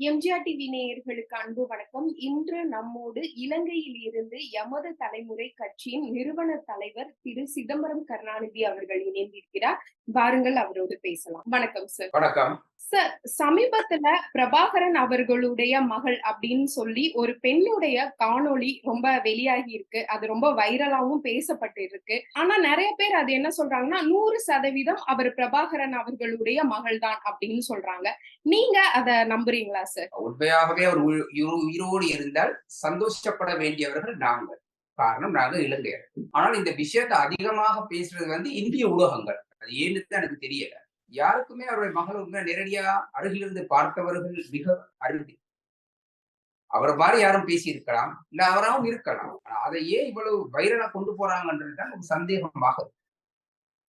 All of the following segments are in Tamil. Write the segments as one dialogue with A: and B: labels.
A: எம்ஜிஆர் டிவி நேயர்களுக்கு அன்பு வணக்கம். இன்று நம்மோடு இலங்கையில் இருந்து எமது தலைமுறை கட்சியின் நிறுவன தலைவர் திரு சிதம்பரம் கருணாநிதி அவர்கள் இணைந்திருக்கிறார். பாருங்கள் அவரோடு பேசலாம். வணக்கம் சார்
B: வணக்கம்.
A: சார் சமீபத்துல பிரபாகரன் அவர்களுடைய மகள் அப்படின்னு சொல்லி ஒரு பெண்ணுடைய காணொளி ரொம்ப வெளியாகி இருக்கு. அது ரொம்ப வைரலாவும் பேசப்பட்டு இருக்கு ஆனா நிறைய பேர் அது என்ன சொல்றாங்கன்னா நூறு சதவீதம் அவர் பிரபாகரன் அவர்களுடைய மகள் தான் அப்படின்னு சொல்றாங்க. நீங்க அத நம்புறீங்களா சார்
B: உண்மையாகவே அவர் உயிரோடு இருந்தால் சந்தோஷப்பட வேண்டியவர்கள் நாங்கள். காரணம் நாங்கள் இலங்கையர் ஆனால் இந்த விஷயத்தை அதிகமாக பேசுறது வந்து இந்திய ஊடகங்கள் அது ஏன்னு தான் எனக்கு தெரியல. யாருக்குமே அவருடைய மகள் உண்மை நேரடியா அருகிலிருந்து பார்த்தவர்கள் மிக அருதி அவரை மாதிரி யாரும் பேசியிருக்கலாம் இல்ல அவராகவும் இருக்கலாம் ஆனா அதை ஏன் இவ்வளவு வைரலா கொண்டு போறாங்கன்றது தான் ஒரு சந்தேகமாக இருக்கு.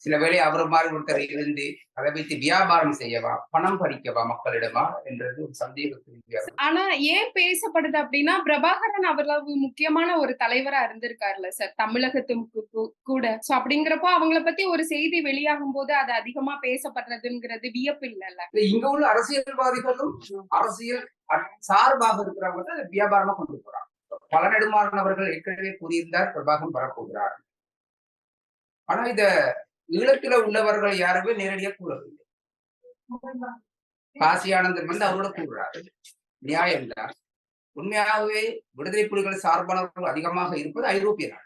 B: சில வேளை அவர் மாதிரி ஒருத்தர் இருந்து அதை வைத்து வியாபாரம் செய்யவா பணம் பறிக்கவா மக்களிடமா என்றது ஒரு சந்தேகத்துக்கு
A: ஆனா ஏன் பேசப்படுது அப்படின்னா பிரபாகரன் அவ்வளவு முக்கியமான ஒரு தலைவரா இருந்திருக்காருல்ல சார் தமிழகத்துக்கு கூட. சோ அப்படிங்கிறப்போ அவங்கள பத்தி ஒரு செய்தி வெளியாகும் போது அது அதிகமா பேசப்படுறதுங்கிறது வியப்பு இல்லைல்ல?
B: இல்ல, இங்க உள்ள அரசியல்வாதிகளும் அரசியல் சார்பாக இருக்கிறவங்க வியாபாரமா கொண்டு போறாங்க. பல நெடுமாறன் அவர்கள் ஏற்கனவே கூறியிருந்தார் பிரபாகரன் வரப்போகிறார். ஆனா இத ஈழத்துல உள்ளவர்கள் யாருமே நேரடியா கூறவில்லை. காசி ஆனந்தன் வந்து அவரோட கூறுறாரு. நியாயம்தான் உண்மையாகவே விடுதலை புலிகள் சார்பானவர்கள் அதிகமாக இருப்பது ஐரோப்பிய நாடு.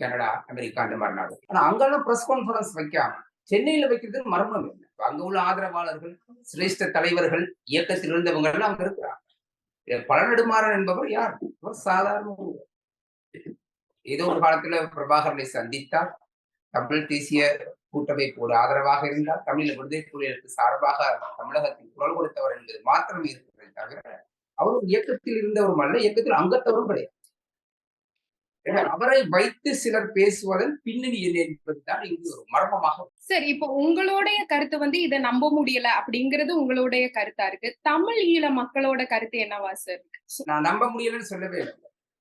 B: கனடா அமெரிக்கா அந்த மாதிரி நாடு. ஆனா அங்கெல்லாம் பிரஸ் கான்பரன்ஸ் வைக்காம சென்னையில வைக்கிறது மர்மம் இல்லை அங்க உள்ள ஆதரவாளர்கள் சிரேஷ்ட தலைவர்கள் இயக்கத்தில் இருந்தவங்க எல்லாம் அங்க இருக்கிறாங்க. பல பழநெடுமாறன் என்பவர் யார்? அவர் சாதாரண ஏதோ ஒரு காலத்துல பிரபாகரனை சந்தித்தார். தமிழ் தேசிய கூட்டமைப்போடு ஆதரவாக இருந்தார் தமிழ் விடுதலை புலிகளுக்கு சார்பாக தமிழகத்தில் குரல் கொடுத்தவர் என்பது மாத்திரம் இருக்கிறது தவிர அவர் ஒரு இயக்கத்தில் இருந்தவரும் அல்ல இயக்கத்தில் அங்கத்தவரும் கிடையாது. அவரை வைத்து சிலர் பேசுவதன் பின்னணி என்ன என்பதுதான் இங்கு ஒரு மர்மமாக
A: சரி இப்போ உங்களுடைய கருத்து வந்து இதை நம்ப முடியல அப்படிங்கிறது உங்களுடைய கருத்தா இருக்கு. தமிழ் ஈழ மக்களோட கருத்து என்னவா சார்
B: நான் நம்ப முடியலன்னு சொல்லவே இல்லை.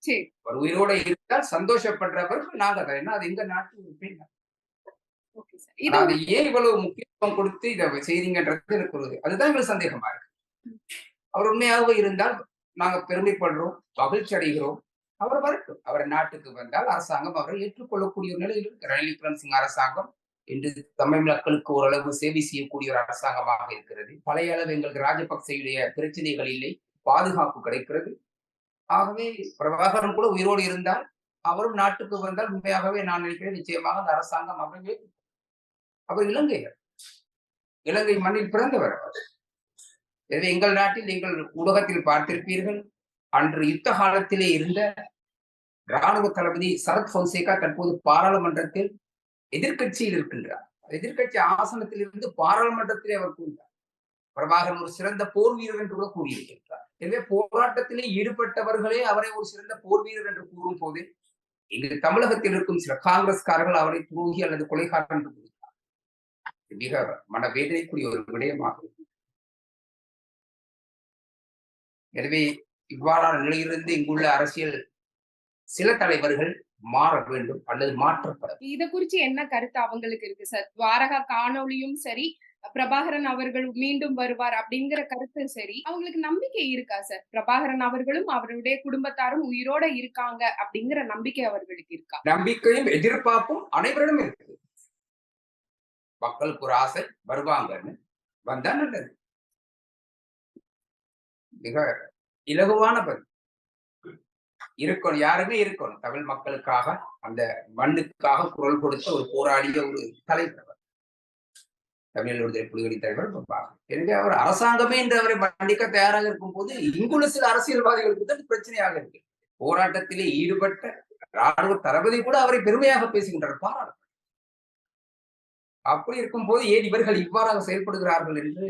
A: சரி.
B: அவர் உயிரோட இருந்தால் சந்தோஷப்படுறவர்கள் நாங்க தான். ஏன்னா அது எங்க நாட்டு ஒரு பெண்
A: ஓகே சார் இது
B: ஆனா, அது ஏன் இவ்வளவு முக்கியத்துவம் கொடுத்து இதை செய்றீங்கன்றது எனக்கு ஒரு அதுதான் எங்களுக்கு சந்தேகமா இருக்கு. அவர் உண்மையாகவே இருந்தால் நாங்க பெருமைப்படுறோம் மகிழ்ச்சி அடைகிறோம். அவர் வரட்டும் அவர் நாட்டுக்கு வந்தால் அரசாங்கம் அவரை ஏற்றுக்கொள்ளக்கூடிய ஒரு நிலையில் ரணில் விக்ரமசிங்க அரசாங்கம் இன்று தமிழ் மக்களுக்கு ஓரளவு சேவை செய்யக்கூடிய ஒரு அரசாங்கமாக இருக்கிறது. பழைய அளவு எங்களுக்கு ராஜபக்சேயுடைய பிரச்சனைகள் இல்லை பாதுகாப்பு கிடைக்கிறது. ஆகவே பிரபாகரன் கூட உயிரோடு இருந்தால் அவரும் நாட்டுக்கு வந்தால் உண்மையாகவே நான் நினைக்கிறேன் நிச்சயமாக அந்த அரசாங்கம் அவரை. அவர் இலங்கையர் இலங்கை மண்ணில் பிறந்தவர் அவர். எனவே எங்கள் நாட்டில் நீங்கள் ஊடகத்தில் பார்த்திருப்பீர்கள். அன்று யுத்த காலத்திலே இருந்த ராணுவ தளபதி சரத் பொன்சேகா தற்போது பாராளுமன்றத்தில் எதிர்கட்சியில் இருக்கின்றார். எதிர்கட்சி ஆசனத்தில் இருந்து பாராளுமன்றத்திலே அவர் கூறினார். பிரபாகரன் ஒரு சிறந்த போர் வீரர் என்று கூட கூறியிருக்கின்றார். எனவே போராட்டத்திலே ஈடுபட்டவர்களே அவரை ஒரு சிறந்த போர் வீரர் என்று கூறும் போது இங்கு தமிழகத்தில் இருக்கும் சில காங்கிரஸ்காரர்கள் அவரை துரோகி அல்லது கொலைகாரன் என்று மிக மனவேதனைக்குரிய ஒரு விடயமாக இருக்கு. எனவே இவ்வாறான நிலையிலிருந்து இங்குள்ள அரசியல் சில தலைவர்கள் மாற வேண்டும் அல்லது மாற்றப்பட
A: இத குறிச்சு என்ன கருத்து அவங்களுக்கு இருக்கு? சார் துவாரகா காணொளியும் சரி பிரபாகரன் அவர்கள் மீண்டும் வருவார் அப்படிங்கிற கருத்து சரி அவங்களுக்கு நம்பிக்கை இருக்கா சார்? பிரபாகரன் அவர்களும் அவருடைய குடும்பத்தாரும் உயிரோட இருக்காங்க அப்படிங்கிற நம்பிக்கை அவர்களுக்கு இருக்கா?
B: நம்பிக்கையும் எதிர்பார்ப்பும் அனைவரிடம் இருக்குது மக்களுக்கு ஒரு ஆசை வருவாங்கன்னு வந்தா நல்லது. மிக இலகுவான பதில். இருக்கணும் யாருமே இருக்கணும். தமிழ் மக்களுக்காக அந்த மண்ணுக்காக குரல் கொடுத்த ஒரு போராடிய ஒரு தலைவர் தமிழ் விடுதலை புலிகளின் தலைவர் எனவே அவர் அரசாங்கமே என்று அவரை மன்னிக்க தயாராக இருக்கும் போது இங்குள்ள சில அரசியல்வாதிகளுக்கு தான் பிரச்சனையாக இருக்கு. போராட்டத்திலே ஈடுபட்ட ராணுவ தளபதி கூட அவரை பெருமையாக பேசுகின்றார். பாராட்டு அப்படி இருக்கும்போது ஏன் இவர்கள் இவ்வாறாக செயல்படுகிறார்கள் என்று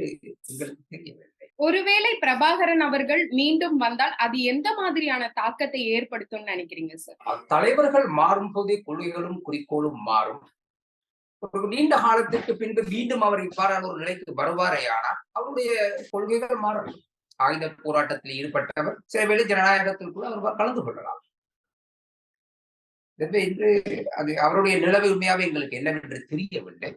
B: எங்களுக்கு தெரியவில்லை.
A: ஒருவேளை பிரபாகரன் அவர்கள் மீண்டும் வந்தால் அது எந்த மாதிரியான தாக்கத்தை ஏற்படுத்தும்னு நினைக்கிறீங்க சார்
B: தலைவர்கள் மாறும் போதே கொள்கைகளும் குறிக்கோளும் மாறும். ஒரு நீண்ட காலத்திற்கு பின்பு மீண்டும் அவர் இவ்வாறான ஒரு நிலைக்கு வருவாரேயானால் அவருடைய கொள்கைகள் மாறும் ஆயுத போராட்டத்தில் ஈடுபட்டவர் சில வேளை ஜனநாயகத்தில் கூட அவர் கலந்து கொள்ளலாம். எனவே இன்று அது அவருடைய நிலவு உண்மையாவே எங்களுக்கு என்னவென்று தெரியவில்லை.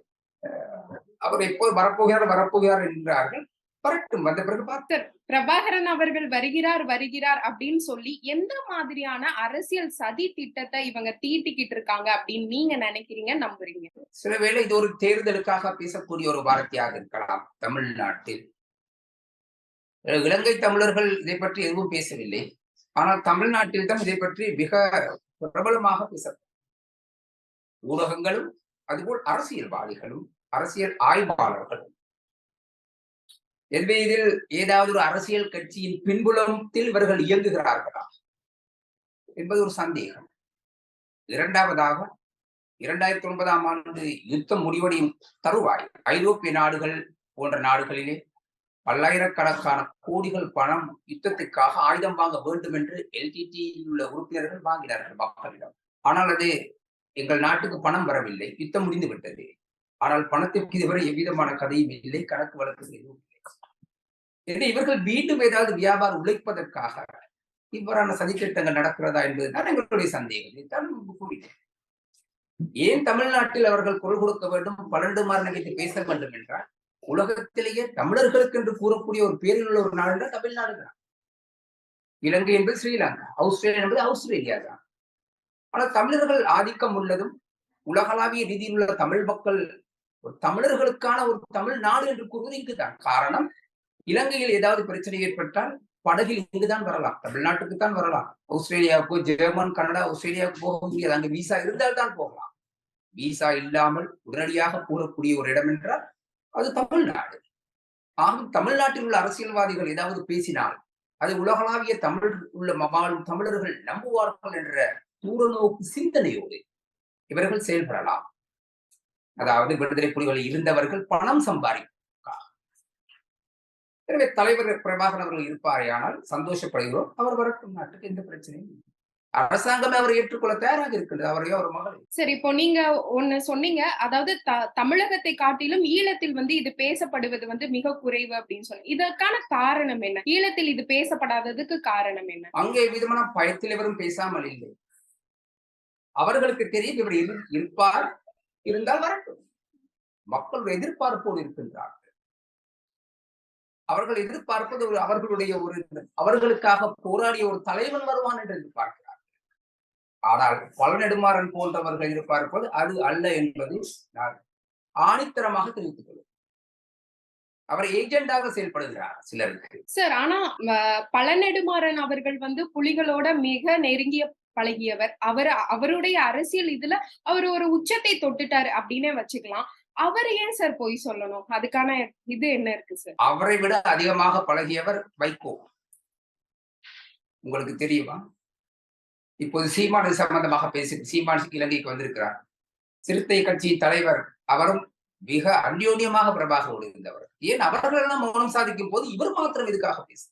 B: அவர் எப்போது வரப்போகிறார் வரப்போகிறார் என்கிறார்கள் வரட்டும் வந்த பிறகு பார்த்து
A: பிரபாகரன் அவர்கள் வருகிறார் வருகிறார் அப்படின்னு சொல்லி எந்த மாதிரியான அரசியல் சதி திட்டத்தை இவங்க தீட்டிக்கிட்டு இருக்காங்க அப்படின்னு நீங்க நினைக்கிறீங்க நம்புறீங்க?
B: சில வேளை இது ஒரு தேர்தலுக்காக பேசக்கூடிய ஒரு வார்த்தையாக இருக்கலாம் தமிழ்நாட்டில். இலங்கை தமிழர்கள் இதை பற்றி எதுவும் பேசவில்லை. ஆனால் தமிழ்நாட்டில் தான் இதை பற்றி மிக பிரபலமாக பேசப்படும். ஊடகங்களும் அதுபோல் அரசியல்வாதிகளும் அரசியல் ஆய்வாளர்களும். எனவே இதில் ஏதாவது ஒரு அரசியல் கட்சியின் பின்புலத்தில் இவர்கள் இயங்குகிறார்களா? என்பது ஒரு சந்தேகம். இரண்டாவதாக இரண்டாயிரத்தி ஒன்பதாம் ஆண்டு யுத்தம் முடிவடையும் தருவாய் ஐரோப்பிய நாடுகள் போன்ற நாடுகளிலே பல்லாயிரக்கணக்கான கோடிகள் பணம் யுத்தத்துக்காக ஆயுதம் வாங்க வேண்டும் என்று எல்டிடியில் உள்ள உறுப்பினர்கள் வாங்கினார்கள் மக்களிடம். ஆனால் அது எங்கள் நாட்டுக்கு பணம் வரவில்லை யுத்தம் முடிந்து விட்டது. ஆனால் பணத்திற்கு இதுவரை எவ்விதமான கதையும் இல்லை கணக்கு வழக்கு எதுவும் இல்லை. எனவே இவர்கள் மீண்டும் ஏதாவது வியாபாரம் உழைப்பதற்காக இவ்வாறான சதித்திட்டங்கள் நடக்கிறதா என்பதுதான் எங்களுடைய சந்தேகம். இதுதான் ஏன் தமிழ்நாட்டில் அவர்கள் குரல் கொடுக்க வேண்டும்? பன்னெண்டு மாறு வைத்து பேச வேண்டும் என்றால் உலகத்திலேயே தமிழர்களுக்கு என்று கூறக்கூடிய ஒரு பேரில் உள்ள ஒரு நாடு தமிழ்நாடு தான். இலங்கை என்பது ஸ்ரீலங்கா ஆஸ்திரேலியா என்பது ஆஸ்திரேலியா தான். ஆனால் தமிழர்கள் ஆதிக்கம் உள்ளதும் உலகளாவிய ரீதியில் உள்ள தமிழ் மக்கள் ஒரு தமிழர்களுக்கான ஒரு தமிழ் நாடு என்று கூறுவது இங்குதான். காரணம் இலங்கையில் ஏதாவது பிரச்சனை ஏற்பட்டால் படகில் இங்குதான் வரலாம். தமிழ்நாட்டுக்கு தான் வரலாம். ஆஸ்திரேலியாவுக்கோ ஜெர்மன் கனடா ஆஸ்திரேலியாவுக்கு போக முடியாது. அங்கு விசா இருந்தால் தான் போகலாம். விசா இல்லாமல் உடனடியாக கூறக்கூடிய ஒரு இடம் என்றால் அது தமிழ்நாடு. ஆகும் தமிழ்நாட்டில் உள்ள அரசியல்வாதிகள் ஏதாவது பேசினால் அது உலகளாவிய தமிழ் உள்ள வாழும் தமிழர்கள் நம்புவார்கள் என்ற தூரநோக்கு சிந்தனையோடு இவர்கள் செயல்படலாம். அதாவது விடுதலை புலிகளில் இருந்தவர்கள் பணம் சம்பாதிக்க எனவே தலைவர் பிரபாகரன் அவர்கள் இருப்பாரேயானால் சந்தோஷப்படுகிறோம். அவர் வரட்டும் நாட்டுக்கு எந்த பிரச்சனையும் இல்லை. அரசாங்கமே அவரை ஏற்றுக்கொள்ள தயாராக இருக்கின்றது அவரையோ அவர் மகள்
A: சரி இப்போ நீங்க ஒண்ணு சொன்னீங்க. அதாவது தமிழகத்தை காட்டிலும் ஈழத்தில் வந்து இது பேசப்படுவது வந்து மிக குறைவு அப்படின்னு சொல்லி இதற்கான காரணம் என்ன? ஈழத்தில் இது பேசப்படாததுக்கு காரணம் என்ன?
B: அங்கே விதமான பயத்தில் இவரும் பேசாமல் இல்லை. அவர்களுக்கு தெரியும் இவர் இரு- இருப்பார் இருந்தால் வரட்டும். மக்கள் எதிர்பார்ப்போடு இருக்கின்றார்கள். அவர்கள் எதிர்பார்ப்பது ஒரு அவர்களுடைய ஒரு அவர்களுக்காக போராடிய ஒரு தலைவன் வருவான் என்று எதிர்பார்க்கிறார்கள் ஆனால் பழநெடுமாறன் போன்றவர்கள் எதிர்பார்ப்பது அது அல்ல என்பதை நான் ஆணித்தரமாக தெரிவித்துக் கொள்வேன் அவர் ஏஜெண்டாக செயல்படுகிறார் சிலருக்கு.
A: சார் ஆனா பழநெடுமாறன் அவர்கள் வந்து புலிகளோட மிக நெருங்கிய பழகியவர். அவர் அவருடைய அரசியல் இதுல அவர் ஒரு உச்சத்தை தொட்டுட்டாரு அப்படின்னே வச்சுக்கலாம். அவர் ஏன் சார் பொய் சொல்லணும்? அதுக்கான இது என்ன இருக்கு சார்
B: அவரை விட அதிகமாக பழகியவர் வைகோ. உங்களுக்கு தெரியுமா? இப்போது சீமான் இது சம்பந்தமாக பேசி சீமான் இலங்கைக்கு வந்திருக்கிறார். சிறுத்தை கட்சியின் தலைவர் அவரும் மிக அந்யோன்யமாக பிரபாக ஒழுகின்றவர் ஏன் அவர்கள் எல்லாம் மௌனம் சாதிக்கும் போது இவர் மாத்திரம் இதுக்காக பேச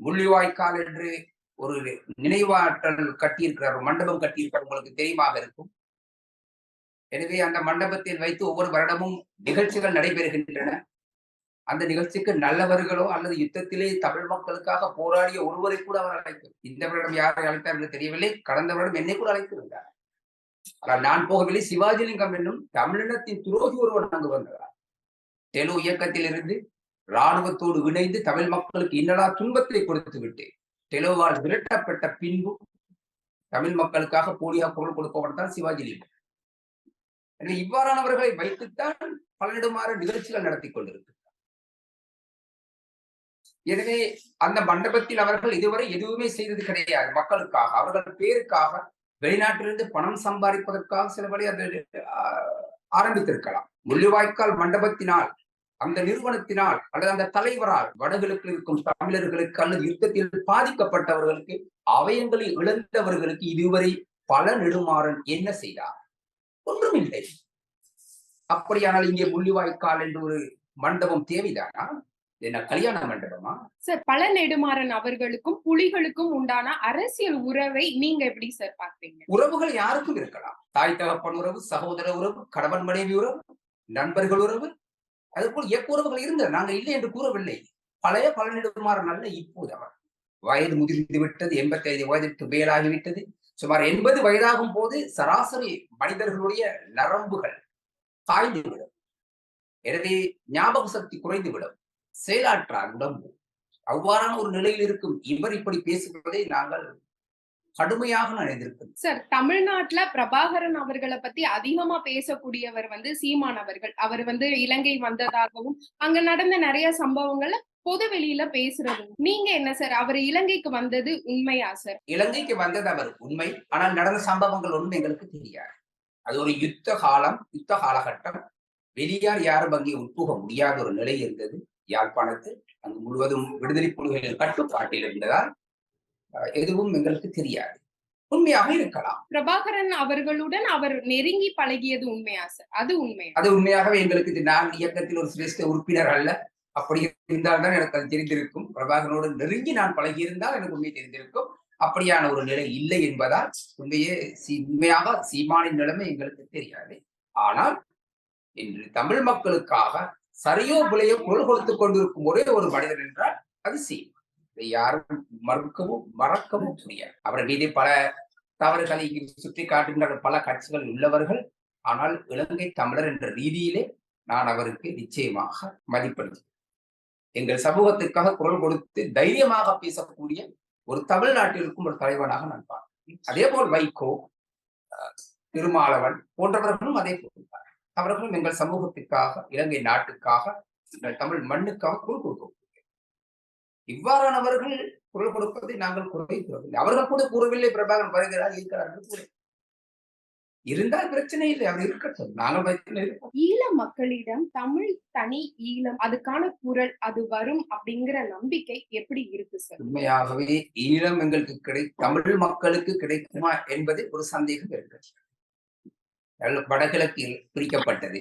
B: முள்ளிவாய்க்கால் என்று ஒரு நினைவாற்றல் கட்டியிருக்கிறார் ஒரு மண்டபம் கட்டியிருக்கிறார் உங்களுக்கு தெரியுமாக இருக்கும். எனவே அந்த மண்டபத்தில் வைத்து ஒவ்வொரு வருடமும் நிகழ்ச்சிகள் நடைபெறுகின்றன. அந்த நிகழ்ச்சிக்கு நல்லவர்களோ அல்லது யுத்தத்திலே தமிழ் மக்களுக்காக போராடிய ஒருவரை கூட அவர் அழைக்கும் இந்த வருடம் யாரை அழைத்தார் என்று தெரியவில்லை. கடந்த வருடம் என்னை கூட அழைத்திருந்தார் ஆனால் நான் போகவில்லை. சிவாஜிலிங்கம் என்னும் தமிழினத்தின் துரோகி ஒருவர் அங்கு வந்தார். தெலு இயக்கத்தில் இருந்து இராணுவத்தோடு இணைந்து தமிழ் மக்களுக்கு இன்னலா துன்பத்தை கொடுத்து விட்டு தெலுவால் விரட்டப்பட்ட பின்பு தமிழ் மக்களுக்காக போலியாக குரல் கொடுப்பவர் தான் சிவாஜிலிங்கம் எனவே இவ்வாறானவர்களை வைத்துத்தான் பலனிடமாறு நிகழ்ச்சிகள் நடத்தி கொண்டிருக்கு. எனவே அந்த மண்டபத்தில் அவர்கள் இதுவரை எதுவுமே செய்தது கிடையாது. மக்களுக்காக அவர்கள் பேருக்காக வெளிநாட்டிலிருந்து பணம் சம்பாதிப்பதற்காக சில வழி அது ஆரம்பித்திருக்கலாம். முள்ளிவாய்க்கால் மண்டபத்தினால் அந்த நிறுவனத்தினால் அல்லது அந்த தலைவரால் வடகிழக்கில் இருக்கும் தமிழர்களுக்கு அல்லது யுத்தத்தில் பாதிக்கப்பட்டவர்களுக்கு அவயங்களை இழந்தவர்களுக்கு இதுவரை பல நெடுமாறன் என்ன செய்தார்? ஒன்றுமில்லை. அப்படியானால் இங்கே முள்ளிவாய்க்கால் என்று ஒரு மண்டபம் தேவைதானா? கல்யாண மண்டபமா?
A: சார் பல நெடுமாறன் அவர்களுக்கும் புலிகளுக்கும் உண்டான அரசியல் உறவை நீங்க எப்படி சார் பாக்குறீங்க
B: உறவுகள் யாருக்கும் இருக்கலாம். தாய் தகப்பன் உறவு சகோதர உறவு கணவன் மனைவி உறவு நண்பர்கள் உறவு. அதுபோல் எப் உறவுகள் இருந்தது நாங்கள் இல்லை என்று கூறவில்லை. பழைய பலனிடுமாறன் அல்ல இப்போது அவர். வயது முதிர்ந்து விட்டது எண்பத்தி ஐந்து வயதிற்கு மேலாகிவிட்டது சுமார் எண்பது வயதாகும் போது சராசரி மனிதர்களுடைய நரம்புகள் காய்ந்து விடும். எனவே ஞாபக சக்தி குறைந்து விடும். செயலாற்றார் உடம்பு அவ்வாறான ஒரு நிலையில் இருக்கும் இவர் இப்படி பேசுவதை நாங்கள் கடுமையாக நினைந்திருக்கிறோம்
A: சார் தமிழ்நாட்டுல பிரபாகரன் அவர்களை பத்தி அதிகமா பேசக்கூடியவர் வந்து சீமான் அவர்கள். அவர் வந்து இலங்கை வந்ததாகவும் அங்க நடந்த நிறைய சம்பவங்கள்ல பொது வெளியில பேசுறது நீங்க என்ன சார்? அவர் இலங்கைக்கு வந்தது உண்மையா சார்?
B: இலங்கைக்கு வந்தது அவர் உண்மை. ஆனால் நடந்த சம்பவங்கள் ஒன்றும் எங்களுக்கு தெரியாது. அது ஒரு யுத்த காலம் யுத்த காலகட்டம். வெளியார் யாரும் அங்கே உட்புக முடியாத ஒரு நிலை இருந்தது. யாழ்ப்பாணத்தில் அங்கு முழுவதும் விடுதலை புலிகளின் கட்டுப்பாட்டில் இருந்ததால் எதுவும் எங்களுக்கு தெரியாது. உண்மையாக இருக்கலாம்.
A: பிரபாகரன் அவர்களுடன் அவர் நெருங்கி பழகியது உண்மையா சார்? அது உண்மையா?
B: அது உண்மையாகவே எங்களுக்கு நான் இயக்கத்தில் ஒரு சிரேஷ்ட உறுப்பினர் அல்ல. அப்படி இருந்தால்தான் எனக்கு அது தெரிந்திருக்கும். பிரபாகரனோடு நெருங்கி நான் பழகியிருந்தால் எனக்கு உண்மை தெரிந்திருக்கும். அப்படியான ஒரு நிலை இல்லை என்பதால் உண்மையே சி- உண்மையாக சீமானின் நிலைமை எங்களுக்கு தெரியாது. ஆனால் இன்று தமிழ் மக்களுக்காக சரியோ பிழையோ குரல் கொடுத்துக் கொண்டிருக்கும் ஒரே ஒரு மனிதர் என்றால் அது சீமான் யாரும் மறுக்கவும் மறக்கவும் முடியாது. அவர் மீது பல தவறுகளை சுற்றி காட்டுகின்ற பல கட்சிகள் உள்ளவர்கள் ஆனால் இலங்கை தமிழர் என்ற ரீதியிலே நான் அவருக்கு நிச்சயமாக மதிப்பளிக்கிறேன் எங்கள் சமூகத்திற்காக குரல் கொடுத்து தைரியமாக பேசக்கூடிய ஒரு தமிழ்நாட்டிற்கும் ஒரு தலைவனாக நான் பார்க்கிறேன் அதே போல் வைகோ அஹ், திருமாவளவன் போன்றவர்களும் அதே போல் அவர்களும் எங்கள் சமூகத்திற்காக இலங்கை நாட்டுக்காக எங்கள் தமிழ் மண்ணுக்காக குரல் கொடுக்க இவ்வாறானவர்கள் குரல் கொடுப்பதை நாங்கள் குறை கூறவில்லை. அவர்கள் கூட கூறவில்லை பிரபாகரன் வருகிறார் இருக்கிறார் என்று கூற இருந்தால் பிரச்சனை இல்லை அவர் இருக்கட்டும். நாங்கள் பிரச்சனை.
A: ஈழ மக்களிடம் தமிழ் தனி ஈழம் அதுக்கான குரல் அது வரும் அப்படிங்கிற நம்பிக்கை எப்படி இருக்கு சார்?
B: உண்மையாகவே ஈழம் எங்களுக்கு கிடை தமிழ் மக்களுக்கு கிடைக்குமா என்பது ஒரு சந்தேகம் இருக்கிறது. வடகிழக்கில் பிரிக்கப்பட்டது.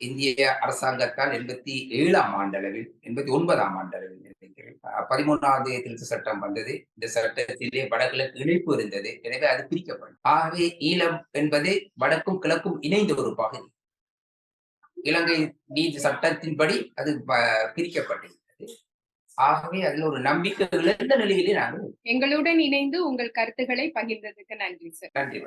B: இந்திய அரசாங்கத்தால் எண்பத்தி ஏழாம் ஆண்டளவில் எண்பத்தி ஒன்பதாம் ஆண்டளவில் நினைக்கிறேன் பதிமூணாவது திருத்த சட்டம் வந்தது. இந்த சட்டத்திலே வடகிழக்கு இணைப்பு இருந்தது. எனவே அது பிரிக்கப்படும் ஆகவே ஈழம் என்பது வடக்கும் கிழக்கும் இணைந்த ஒரு பகுதி. இலங்கை நீதி சட்டத்தின்படி அது பிரிக்கப்பட்டிருந்தது. ஆகவே அதில் ஒரு நம்பிக்கை இழந்த நிலையிலே நாங்கள்
A: எங்களுடன் இணைந்து உங்கள் கருத்துக்களை பகிர்ந்ததுக்கு நன்றி சார்
B: நன்றி